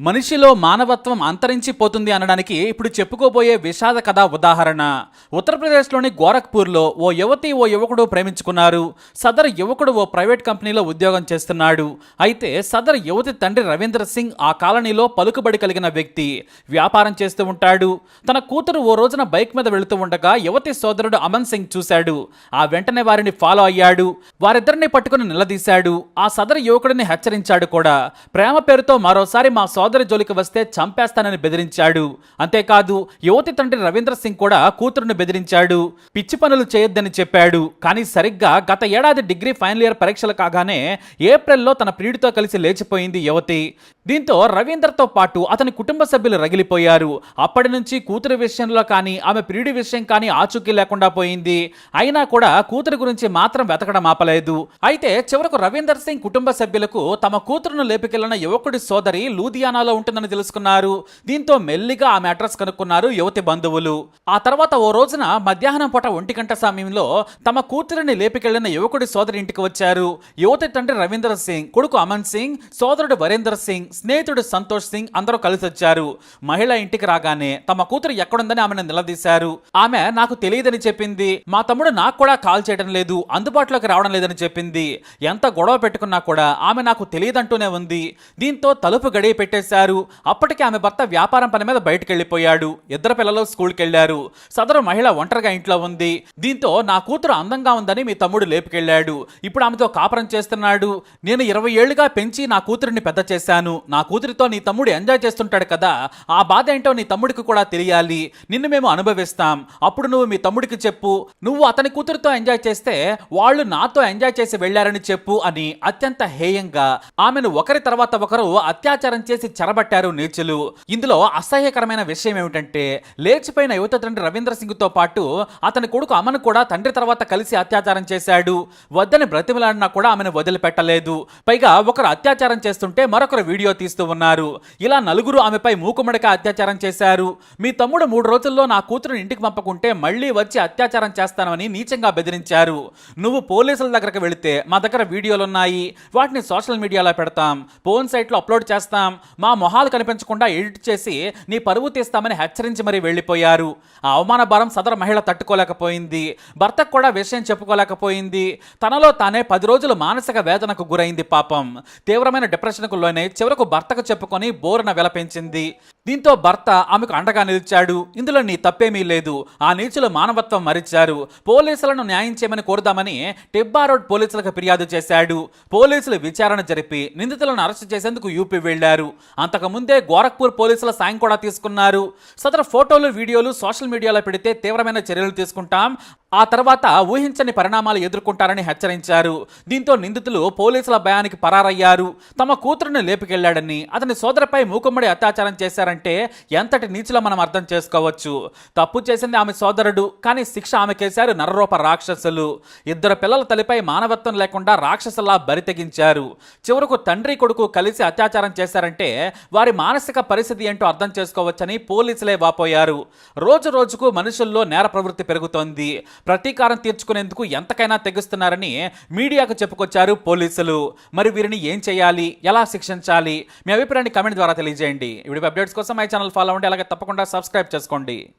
మనిషిలో మానవత్వం అంతరించిపోతుంది అనడానికి ఇప్పుడు చెప్పుకోబోయే విషాద కథ ఉదాహరణ. ఉత్తరప్రదేశ్లోని గోరఖ్పూర్లో ఓ యువతి ఓ యువకుడు ప్రేమించుకున్నారు. సదరు యువకుడు ఓ ప్రైవేట్ కంపెనీలో ఉద్యోగం చేస్తున్నాడు. అయితే సదరు యువతి తండ్రి రవీంద్ర సింగ్ ఆ కాలనీలో పలుకుబడి కలిగిన వ్యక్తి. వ్యాపారం చేస్తూ ఉంటాడు. తన కూతురు ఓ రోజున బైక్ మీద వెళుతూ ఉండగా యువతి సోదరుడు అమన్ సింగ్ చూశాడు. ఆ వెంటనే వారిని ఫాలో అయ్యాడు. వారిద్దరిని పట్టుకుని నిలదీశాడు. ఆ సదరు యువకుడిని హెచ్చరించాడు కూడా. ప్రేమ పేరుతో మరోసారి మా సోదరు జోలికి వస్తే చంపేస్తానని బెదిరించాడు. అంతేకాదు యువతి తండ్రి రవీంద్ర సింగ్ కూడా కూతురును బెదిరించాడు. పిచ్చి పనులు చేయొద్దని చెప్పాడు. కానీ సరిగ్గా గత ఏడాది డిగ్రీ ఫైనల్ ఇయర్ పరీక్షలు కాగానే ఏప్రిల్లో తన ప్రియుడితో కలిసి లేచిపోయింది యువతి. దీంతో రవీంద్రతో పాటు అతని కుటుంబ సభ్యులు రగిలిపోయారు. అప్పటి నుంచి కూతురు విషయంలో కానీ ఆమె ప్రియుడి విషయం కానీ ఆచూకీ లేకుండా పోయింది. అయినా కూడా కూతురు గురించి మాత్రం వెతకడం ఆపలేదు. అయితే చివరకు రవీందర్ సింగ్ కుటుంబ సభ్యులకు తమ కూతురును లేపికెళ్ళిన యువకుడి సోదరి లూధియానాలో ఉంటుందని తెలుసుకున్నారు. దీంతో మెల్లిగా ఆమె అడ్రస్ కనుక్కున్నారు యువతి బంధువులు. ఆ తర్వాత ఓ రోజున మధ్యాహ్నం పూట ఒంటి గంట సమయంలో తమ కూతురిని లేపికెళ్ళిన యువకుడి సోదరి ఇంటికి వచ్చారు. యువతి తండ్రి రవీంద్ర సింగ్ కొడుకు అమన్ సింగ్ సోదరుడు వరేందర్ సింగ్ స్నేహితుడు సంతోష్ సింగ్ అందరూ కలిసి వచ్చారు. మహిళ ఇంటికి రాగానే తమ కూతురు ఎక్కడుందని ఆమెను నిలదీశారు. ఆమె నాకు తెలియదని చెప్పింది. మా తమ్ముడు నాకు కూడా కాల్ చేయడం లేదు అందుబాటులోకి రావడం లేదని చెప్పింది. ఎంత గొడవ పెట్టుకున్నా కూడా ఆమె నాకు తెలియదంటూనే ఉంది. దీంతో తలుపు గడియ చేశారు. అప్పటికి ఆమె భర్త వ్యాపారం పని మీద బయటకు వెళ్ళిపోయాడు ఇద్దరు పిల్లలు స్కూల్కి వెళ్ళారు సదరు మహిళ ఒంటరిగా ఇంట్లో ఉంది. దీంతో నా కూతురు అందంగా ఉందని మీ తమ్ముడు లేపుకెళ్ళాడు. ఇప్పుడు ఆమెతో కాపురం చేస్తున్నాడు. నేను ఇరవై ఏళ్ళుగా పెంచి నా కూతురిని పెద్ద చేశాను. నా కూతురితో నీ తమ్ముడు ఎంజాయ్ చేస్తుంటాడు కదా. ఆ బాధ ఏంటో నీ తమ్ముడికి కూడా తెలియాలి. నిన్ను మేము అనుభవిస్తాం. అప్పుడు నువ్వు మీ తమ్ముడికి చెప్పు. నువ్వు అతని కూతురుతో ఎంజాయ్ చేస్తే వాళ్ళు నాతో ఎంజాయ్ చేసి వెళ్ళారని చెప్పు అని అత్యంత హేయంగా ఆమెను ఒకరి తర్వాత ఒకరు అత్యాచారం చేసి చెరబట్టారు నీచులు. ఇందులో అసహ్యకరమైన విషయం ఏమిటంటే లేచిపోయిన యువత తండ్రి రవీంద్ర సింగ్తో పాటు అతని కొడుకు అమను కూడా తండ్రి తర్వాత కలిసి అత్యాచారం చేశాడు. వద్దని బ్రతిమలాడినా కూడా ఆమెను వదిలిపెట్టలేదు. పైగా ఒకరు అత్యాచారం చేస్తుంటే మరొకరు వీడియో తీస్తూ ఉన్నారు. ఇలా నలుగురు ఆమెపై మూకుమ్మడిగా అత్యాచారం చేశారు. మీ తమ్ముడు మూడు రోజుల్లో నా కూతురుని ఇంటికి పంపకుంటే మళ్ళీ వచ్చి అత్యాచారం చేస్తానని నీచంగా బెదిరించారు. నువ్వు పోలీసుల దగ్గరకు వెళితే మా దగ్గర వీడియోలు ఉన్నాయి వాటిని సోషల్ మీడియాలో పెడతాం. ఫోన్ సైట్లో అప్లోడ్ చేస్తాం. మా మొహాలు కనిపించకుండా ఎడిట్ చేసి నీ పరువు తీస్తామని హెచ్చరించి మరీ వెళ్ళిపోయారు. ఆ అవమాన భారం సదర మహిళ తట్టుకోలేకపోయింది. భర్తకు కూడా విషయం చెప్పుకోలేకపోయింది. తనలో తానే పది రోజులు మానసిక వేదనకు గురైంది పాపం. తీవ్రమైన డిప్రెషన్కు లోనే చివరకు భర్తకు చెప్పుకొని బోరున విలపించింది. దీంతో భర్త ఆమెకు అండగా నిలిచాడు. ఇందులో నీ తప్పేమీ లేదు. ఆ నీచులు మానవత్వం మరిచారు. పోలీసులను న్యాయం చేయమని కోరుదామని టిబ్బా రోడ్ పోలీసులకు ఫిర్యాదు చేశాడు. పోలీసులు విచారణ జరిపి నిందితులను అరెస్టు చేసేందుకు యూపీ వెళ్ళారు అంతకుముందే గోరఖ్పూర్ పోలీసుల సాయం కూడా తీసుకున్నారు. సదరు ఫోటోలు వీడియోలు సోషల్ మీడియాలో పెడితే తీవ్రమైన చర్యలు తీసుకుంటాం. ఆ తర్వాత ఊహించని పరిణామాలు ఎదుర్కొంటారని హెచ్చరించారు. దీంతో నిందితులు పోలీసుల భయానికి పరారయ్యారు. తమ కూతురుని లేపుకెళ్ళాడని అతని సోదరిపై మూకుమ్మడి అత్యాచారం చేశారంటే ఎంతటి నీచులో మనం అర్థం చేసుకోవచ్చు. తప్పు చేసింది ఆమె సోదరుడు కానీ శిక్ష ఆమెకేశారు నరరూప రాక్షసులు. ఇద్దరు పిల్లల తల్లిపై మానవత్వం లేకుండా రాక్షసులా బరితెగించారు చివరకు తండ్రి కొడుకు కలిసి అత్యాచారం చేశారంటే వారి మానసిక పరిస్థితి ఏంటో అర్థం చేసుకోవచ్చని పోలీసులే వాపోయారు. రోజు రోజుకు మనుషుల్లో నేర ప్రవృత్తి పెరుగుతోంది. ప్రతీకారం తీర్చుకునేందుకు ఎంతకైనా తెగిస్తున్నారని మీడియాకు చెప్పుకొచ్చారు పోలీసులు. మరి వీరిని ఏం చేయాలి? ఎలా శిక్షించాలి? మీ అభిప్రాయాన్ని కమెంట్ ద్వారా తెలియజేయండి. ఇప్పుడు అప్డేట్స్ కోసం మై ఛానల్ ఫాలో అవ్వండి. అలాగే తప్పకుండా సబ్స్క్రైబ్ చేసుకోండి.